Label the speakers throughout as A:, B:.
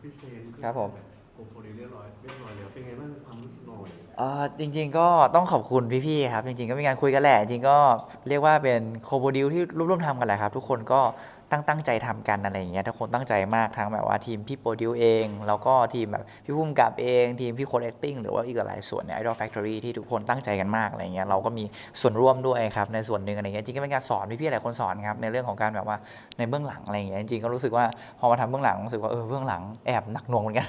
A: พี่เซน
B: ครับผม
A: โกโปรดีเรียบร้อยเรียบร้อยแล้วเป็นไงบ้างความรู้สึกหน่อย
B: เอ่อจริงๆก็ต้องขอบคุณพี่ๆครับ จริงๆก็มีการคุยกันแหละ จริงๆก็เรียกว่าเป็นโคโบดิวที่ร่วมๆทำกันแหละครับ ทุกคนก็ ตั้งตั้งใจทำกันอะไรอย่างเงี้ยทุกคนตั้งใจมากทั้งแบบว่าทีมพี่โปรดิวเอง แล้วก็ทีมแบบพี่พุ่มกับเอง ทีมพี่โคดแอคติ้งหรือว่าอีกหลายส่วนเนี่ย Idol Factory ที่ทุกคนตั้งใจกันมากอะไรเงี้ยเราก็มีส่วนร่วมด้วยครับในส่วนหนึ่งอะไรเงี้ยจริงก็เป็นการสอนพี่ๆหลายคนสอนครับในเรื่องของการแบบว่าในเบื้องหลังอะไรเงี้ยจริงก็รู้สึกว่าพอมาทำเบื้องหลังรู้สึกว่าเออเบื้องหลังแอบหนักหน่วงเหมือนกัน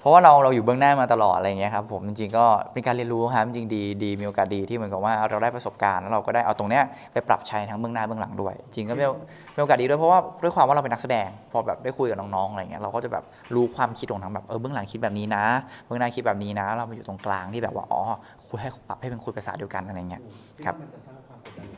B: เพราะว่าเราเราอยู่เบื้องหน้ามาตลอดอะไรเงี้ยครับผมจริงๆก็เป็นการเรียนรู้ครับจริงดีดีมีโอกาสดีที่เหมือนกับว่าเราได้ประสบการณ์แล้วเราก็ได้เอาตรงเนี้ยไปปรับใช้ทั้งเบื้องหน้าเบื้องหลังด้วย จริงก็เป็นเป็นโอกาสดีด้วยเพราะว่าด้วยความว่าเราเป็นนักแสดง พอแบบได้คุยกับน้องๆอะไรเงี้ยเราก็จะแบบรู้ความคิดของทั้งแบบเออเบื้องหลังคิดแบบนี้นะเบื้องหน้าคิดแบบนี้นะ เรามาอยู่ตรงกลางที่แบบว่าอ๋อคุยให้ปรับให้เป็นคุยภาษาเดียวกันอะไรเงี้ยครับ
A: มันจะสร้างความกดดัน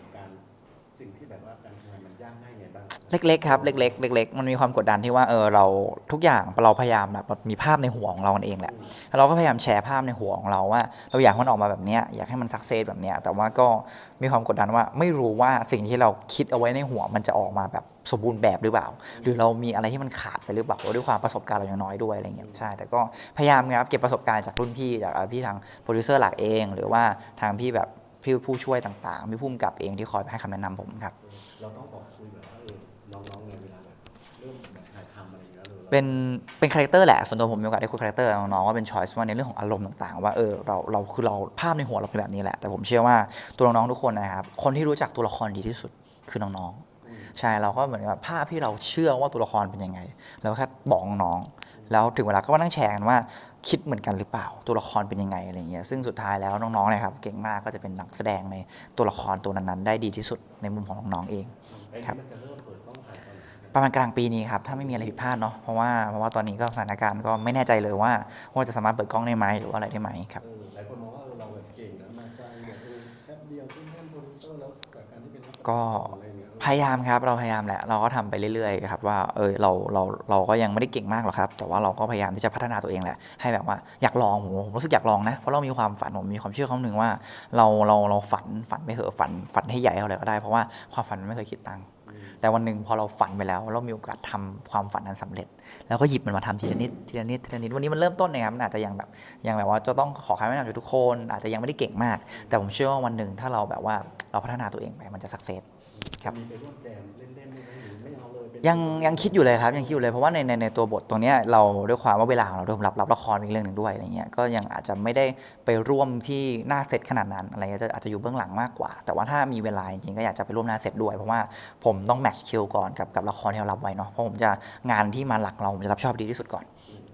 B: เล็กๆครับเล็กๆเล็กๆมันมีความกดดันที่ว่าเออเราทุกอย่างเราพยายามแบบมีภาพในหัวของเราเองแหละเราก็พยายามแชร์ภาพในหัวของเราว่า เราอยากให้มันออกมาแบบนี้อยากให้มันสักเซสแบบนี้แต่ว่าก็มีความกดดันว่าไม่รู้ว่าสิ่งที่เราคิดเอาไว้ในหัวมันจะออกมาแบบสมบูรณ์แบบหรือเปล่า หรือเรามีอะไรที่มันขาดไปหรือเปล่าด้วยความประสบการณ์เรายังน้อยด้วยอะไรเงี้ยใช่ แต่ก็พยายามครับเก็บประสบการณ์จากรุ่นพี่จากพี่ทางโปรดิวเซอร์หลักเอง หรือว่าทางพี่แบบพี่ผู้ช่วยต่างๆพี่พุ่มกับเองที่คอยให้คำแนะนำผมครับ
A: เราต้องบอกคุยแบบว่าเออ น้องๆในเวลาแบบเริ่มแบบถ่ายทำอะไรอย่างเงี้ยเลย
B: เป็นเป็นคาแรคเตอร์แหละส่วนตัวผมมีโอกาสได้คุยคาแรคเตอร์กับน้องๆว่าเป็นชอยส์ว่าในเรื่องของอารมณ์ต่างๆ ว่าเออเราเราคือเราภาพในหัวเราเป็นแบบนี้แหละ แต่ผมเชื่อว่าตัวน้องๆทุกคนนะครับคนที่รู้จักตัวละครดีที่สุดคือน้องๆใช่เราก็เหมือนกับภาพที่เราเชื่อว่าตัวละครเป็นยังไงเราแค่บอกน้องๆแล้วถึงเวลาก็มานั่งแชร์กันว่าคิดเหมือนกันหรือเปล่าตัวละครเป็นยังไงอะไรเงี้ยซึ่งสุดท้ายแล้วน้องๆนะครับเก่งมากก็จะเป็นนักแสดงในตัวละครตัวนั้นๆได้ดีที่สุดในมุมของน้องๆเอง
A: ไอ้
B: ครับ
A: นี่มันจะเริ่มเปิดกล้องถ่ายตอนไหน
B: ประมาณกลางปีนี้ครับถ้าไม่มีอะไรผิดพลาดเนาะเพราะว่าเพราะว่าตอนนี้ก็สถานการณ์ก็ไม่แน่ใจเลยว่าว่าจะสามารถเปิดกล้องได้ไหมหรือว่าอะไรได้ไหมครับ
A: เออหลายคนมองว่าเออเราแบบเก่งนะมาไกลแบบเออแป๊บเดียวขึ้นแท่นโปรดิวเซอร์แล้วจากการที่เป็นนัแสดง
B: ก็
A: อะไรอย่างเงี้ย
B: พยายามครับเราพยายามแหละเราก็ทำไปเรื่อยๆครับว่าเออเราเราเราก็ยังไม่ได้เก่งมากหรอกครับแต่ว่าเราก็พยายามที่จะพัฒนาตัวเองแหละให้แบบว่าอยากลองผมผมรู้สึกอยากลองนะเพราะเรามีความฝันผมมีความเชื่อคำหนึ่งว่าเราเราเราฝันฝันไม่เหอะฝันฝันให้ใหญ่เท่าไหร่ก็ได้เพราะว่าความฝันมันไม่เคยคิดตังค์แต่วันหนึ่งพอเราฝันไปแล้ว เรามีโอกาสทำความฝันนั้นสำเร็จ แล้วก็หยิบมันมาทำทีละนิดทีละนิดทีละนิดวันนี้มันเริ่มต้นนะครับมันอาจจะยังแบบยังแบบว่าจะต้องขอคำแนะนำจากทุกคน อาจจะยังไม่ได้เก่งมาก แต่ผมเชื่อว่าวันหนึ่งถ้าเราแบบว่าเราพัฒนาตัวเองไปมันจะสักเซส ครับ
A: มีไปร่วมแจมเล่นๆได้ไหมหรือไม่เอาเลยเป็น
B: ยังยังคิดอยู่เลยครับยังคิดอยู่เลยเพราะว่าในในในตัวบทตรงเนี้ยเราด้วยความว่าเวลาของเราด้วยผมรับรับละครอีกเรื่องหนึ่งด้วยอะไรเงี้ยก็ยังอาจจะไม่ได้ไปร่วมที่หน้าเซตขนาดนั้นอะไรเงี้ยจะอาจจะอยู่เบื้องหลังมากกว่า แต่ว่าถ้ามีเวลาจริงๆก็อยากจะไปร่วมหน้าเซตด้วยเพราะว่าผมต้องแมทช์คิวก่อนกับกับละครที่เรารับไว้เนาะเพราะผมจะงานที่มาหลักเราผมจะรับชอบดีที่สุดก่อน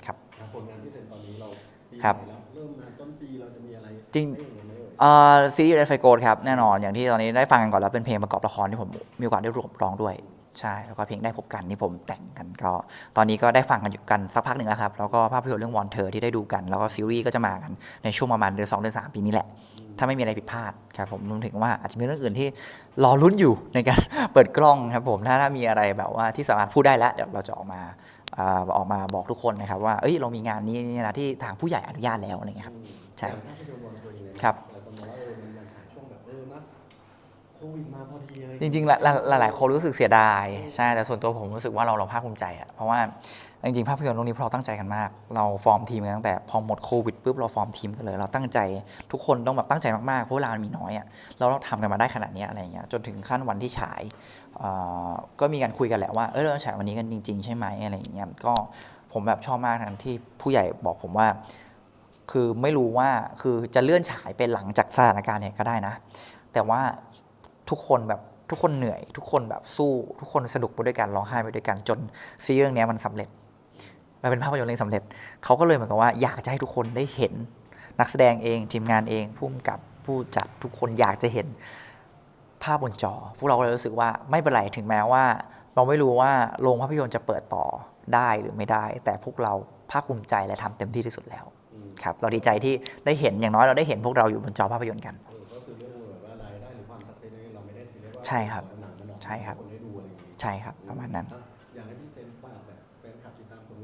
B: ครับ
A: อะผลงานที่เซ็นตอนนี้เราปี
B: ครับ
A: ไหนแล้ว เริ่มมาต้นปีเราจะมีอะไร
B: จริง
A: ให้เห็นไหมเอ่ย
B: เอ่อซีรีส์เรฟไฟโกดครับแน่นอนอย่างที่ตอนนี้ได้ฟังกันก่อนแล้วเป็นเพลงประกอบละครที่ผมมีโอกาสได้ร่วมร้องด้วย ใช่ แล้วก็เพลงได้พบกันที่ผมแต่งกันก็ ตอนนี้ก็ได้ฟังกันอยู่กันสักพักหนึ่งแล้วครับ แล้วก็ภาพยนตร์เรื่องวอนเธอที่ได้ดูกัน แล้วก็ซีรีส์ก็จะมากันในช่วงประมาณเดือนสองเดือนสามปีนี้แหละ ถ้าไม่มีอะไรผิดพลาดครับผมรวมถึงว่าอาจจะมีเรื่องอื่นที่รอลุ้นอยู่ในการ เปิดกล้องครับผมถ้าถ้ามีอะไรแบบว่าที่สามารถพูดได้แล้วเดี๋ยวเราจะออกมา อ่าออกมาบอกทุกคนนะครับว่าเอ้ยเรามีงานนี้นี่นะที่ทางผู้ใหญ่อนุญาตแล้วอะไรเงี้ยครับใช่
A: อย่างภาพยนตร์วอนตัวเองเนี่ย
B: ครับ
A: หลายคนมองว่าเออมันมาฉายช่วงแบบเออนัดโควิดมาพอดีอะไร
B: จริงๆหลายหลายหลายคนรู้สึกเสียดายใช่แต่ส่วนตัวผมรู้สึกว่าเราเราภาคภูมิใจอะเพราะว่า จริงๆภาพยนตร์เรื่องนี้พวกเราตั้งใจกันมาก เราฟอร์มทีมกันตั้งแต่พอหมดโควิดปุ๊บเราฟอร์มทีมกันเลย เราตั้งใจทุกคนต้องแบบตั้งใจมากๆเพราะเวลามันมีน้อยอะแล้วเราทำกันมาได้ขนาดนี้อะไรเงี้ยจนถึงขั้นวันที่ฉายก็มีการคุยกันแหละว่าเออเราฉายวันนี้กันจริง ๆ ใช่ไหมอะไรเงี้ยก็ผมแบบชอบมากทั้งที่ผู้ใหญ่บอกผมว่า คือไม่รู้ว่าคือจะเลื่อนฉายไปหลังจากสถานการณ์เนี่ยก็ได้นะ แต่ว่าทุกคนแบบทุกคนเหนื่อย ทุกคนแบบสู้ ทุกคนสนุกไปด้วยกันร้องไห้ไปด้วยกันจนซีเรื่องเนี้ยมันสำเร็จ มันเป็นภาพยนตร์เรื่องสำเร็จ เขาก็เลยเหมือนกับว่าอยากจะให้ทุกคนได้เห็น นักแสดงเองทีมงานเองผู้กำกับผู้จัดทุกคนอยากจะเห็นภาพบนจอ พวกเราก็เลยรู้สึกว่าไม่เป็นไรถึงแม้ว่า เราไม่รู้ว่าโรงภาพยนตร์จะเปิดต่อได้หรือไม่ได้ แต่พวกเราภาคภูมิใจและทำเต็มที่ที่สุดแล้ว
A: อืม
B: ครับเราดีใจที่ได้เห็นอย่างน้อยเราได้เห็นพวกเราอยู่บนจอภาพยนตร์กัน
A: เออก็คือเรื่องแบบว่ารายได้หรือความสักเซสเนี่ยเราไม่ได้ซีเรียสว่า
B: ใช่ครับ
A: หนังมันออกมา
B: ใช่ครับ
A: คนได้ดูอะไรอย่างงี้
B: ใช่ครับประมาณนั้น
A: อะอยากให้พี่เจนฝากแบบ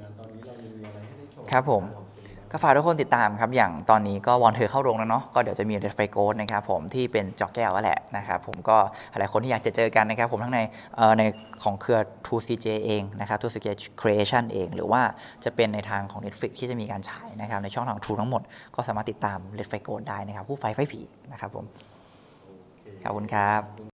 A: งานตอนนี้เรายังมีอะไรให้ได้ชม
B: ครับผม
A: ของซีรีส์บ้าง
B: ก็ฝากทุกคนติดตามครับ อย่างตอนนี้ก็วอนเธอเข้าโรงแล้วเนาะ ก็เดี๋ยวจะมีเด d ไฟโกดนะครับผมที่เป็นจอกแก้วนั่นแหละนะครับผมก็หลายคนที่อยากจะเจอกันนะครับผมทั้งในเอ่อในของเครือ 2CJ เองนะครับ 2CJ Creation เอง หรือว่าจะเป็นในทางของ Netflix ที่จะมีการฉายนะครับในช่องทาง True ทั้งหมด ก็สามารถติดตามเด d ไฟโกดได้นะครับผู้ไฟไฟผีนะครับผม ขอบคุณครับ